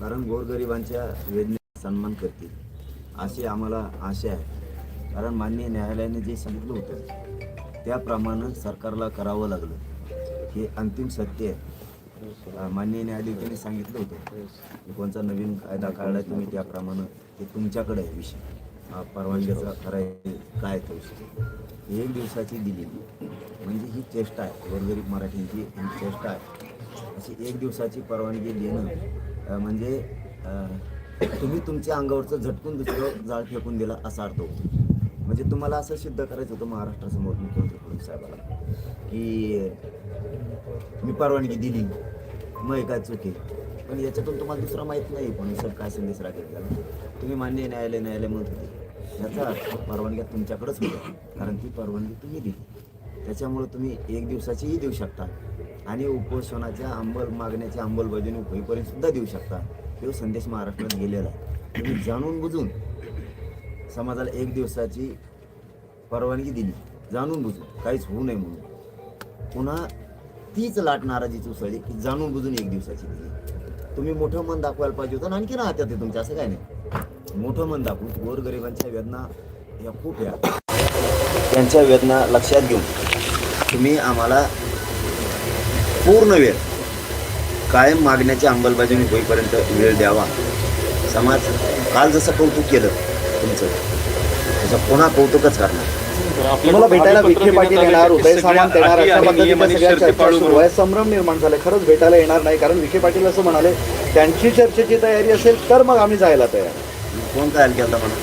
कारण गोरगरिबांच्या वेदनेचा सन्मान करतील अशी आम्हाला आशा आहे. कारण माननीय न्यायालयाने जे सांगितलं होतं त्याप्रमाणे सरकारला करावं लागलं. हे अंतिम सत्य आहे. मान्य माननीय न्यायाधीशांनी सांगितलं होतं. की कोणता नवीन कायदा काढला तुम्ही त्याप्रमाणे ते तुमच्याकडे आहे विषय. परवानगीचा करायचं काय तो विषय. एक दिवसाची दिली म्हणजे ही चेष्टा आहे. गोरगरीब मराठींची ही चेष्टा आहे. अशी एक दिवसाची परवानगी देणं म्हणजे तुम्ही तुमच्या अंगावरचं झटकून दुसरं जाळ फेकून दिला असा अर्थ होतो. म्हणजे तुम्हाला असं सिद्ध करायचं होतं महाराष्ट्रासमोर मुख्यमंत्री फडणवीस साहेबाला की मी परवानगी दिली मग काय चुकी पण याच्यातून तुम्हाला दुसरं माहीत नाही पण सर काय संदेश राखेल त्याला. तुम्ही मान्य न्यायालय न्यायालय म्हणत होते. याचा अर्थ परवानग्या तुमच्याकडंच होत्या कारण ती परवानगी तुम्ही दिली. त्याच्यामुळे तुम्ही एक दिवसाचीही देऊ शकता. आणि उपोषणाच्या अंमल मागण्याच्या अंमलबजावणी होईपर्यंत सुद्धा देऊ शकता. तो संदेश महाराष्ट्रात गेलेला आहे. तुम्ही जाणून बुजून समाजाला एक दिवसाची परवानगी दिली. जाणून बुजून. काहीच होऊ नये म्हणून. पुन्हा तीच लाट नाराजीची उसळली की जाणून बुजून एक दिवसाची दिली. तुम्ही मोठं मन दाखवायला पाहिजे होतं आणखी राहत्या ते तुमचं असं काय नाही. मोठं मन दाखवून गोरगरिबांच्या वेदना या खूप या. त्यांच्या वेदना लक्षात घेऊन तुम्ही आम्हाला पूर्ण वेळ कायम मागण्याची अंमलबजावणी होईपर्यंत वेळ द्यावा. समाज काल जसं कौतुक केलं तुमचं तसं पुन्हा कौतुकच करणार. तुम्हाला भेटायला विखे पाटील येणार उदय सामंत येणार अशा पद्धतीने संभ्रम निर्माण झाले खरंच भेटायला येणार नाही कारण विखे पाटील असं म्हणाले त्यांची चर्चेची तयारी असेल तर मग आम्ही जायला तयार. फोन काय केला म्हणा?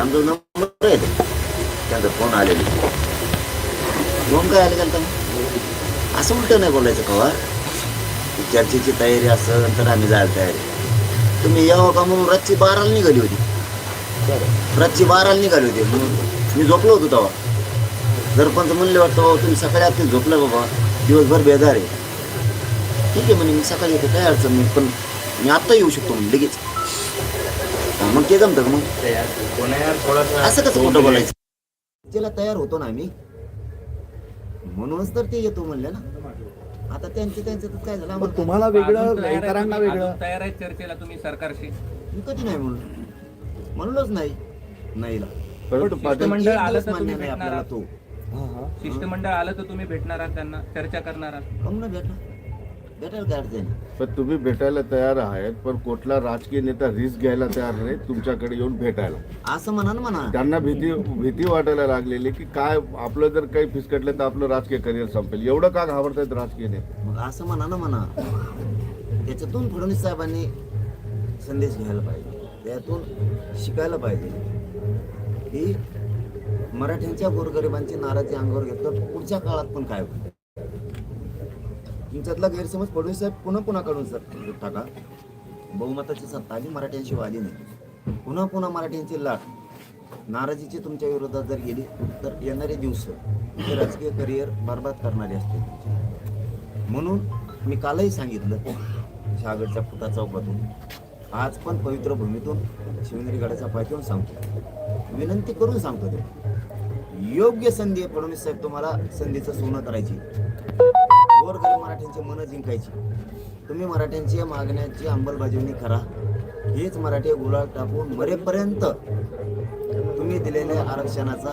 आमचा नंबर. त्यांचा फोन आलेले. फोन काय आले मग असं उलट नाही बोलायचं कवा की चर्चेची तयारी असेल तर आम्ही जायला तयार. तुम्ही यावं का म्हणून रातची बाराला निघाली होती? रातची बाराला निघाली होती. म्हणून मी झोपलो होतो तेव्हा. सरपंच म्हणले वाटतं बाबा तुम्ही सकाळी आता झोपलं बाबा? दिवसभर बेजार आहे. ठीक आहे म्हणे मी सकाळी येते काय अडचण नाही पण मी आत्ता येऊ शकतो म्हणजे लगेच. हा, मग ते जमतं का मग? असं कसं खोटं बोलायचं? त्याला तयार होतो ना आम्ही म्हणूनच तर ते येतो म्हणले ना. आता त्यांचे त्यांचं तर काय झालं? तुम्हाला अजून वेगळं तयार आहे इतरांना तुम्ही- वेगळं. अजून तयार आहे चर्चेला तुम्ही सरकारशी? मी कधी नाही म्हणून म्हणलोच नाही. नाहीला परंतु शिष्टमंडळ एक आलं दिवस तर मान्य तुम्ही नाही भेटणार आपल्याला आहात. तो. हा, हा. शिष्टमंडळ आलं तर तुम्ही भेटणार आहात त्यांना चर्चा करणार आहात. कम ना भेटणार. अडचण? पण तुम्ही भेटायला तयार आहेत पण कुठला राजकीय नेता रिस्क घ्यायला तयार नाही तुमच्याकडे येऊन भेटायला. असं म्हणा ना म्हणा. त्यांना भीती भीती वाटायला लागलेली की काय आपलं जर काही फिसकटलं तर आपलं राजकीय करिअर संपेल. एवढं का घाबरतायत राजकीय नेते? मग असं म्हणा ना म्हणा. त्याच्यातून फडणवीस साहेबांनी संदेश घ्यायला पाहिजे. त्यातून शिकायला पाहिजे. की मराठ्यांच्या गोरगरिबांची नाराजी अंगावर घेतलं पुढच्या काळात पण काय होईल? तुमच्यातला गैरसमज फडणवीस साहेब पुन्हा पुन्हा काढून सर. टाका. बहुमताची सत्ता आली मराठ्यांशिवाय आली नाही. पुन्हा पुन्हा मराठ्यांची लाट. नाराजीची तुमच्या विरोधात जर गेली तर येणारे दिवस हे राजकीय करिअर बरबाद करणारे असते म्हणून मी कालही सांगितलं शहागडच्या फुटा चौकातून. आज पण पवित्र भूमीतून शिवनेरी गडाच्या सांगतो. विनंती करून सांगतो ते. योग्य संधी आहे फडणवीस साहेब तुम्हाला संधीचं सोनं करायची. गोरगरीब मराठ्यांचे मनं जिंकायची. तुम्ही मराठ्यांच्या मागण्याची अंमलबजावणी करा. हेच मराठी गुलाल टाकून मरेपर्यंत तुम्ही दिलेल्या आरक्षणाचा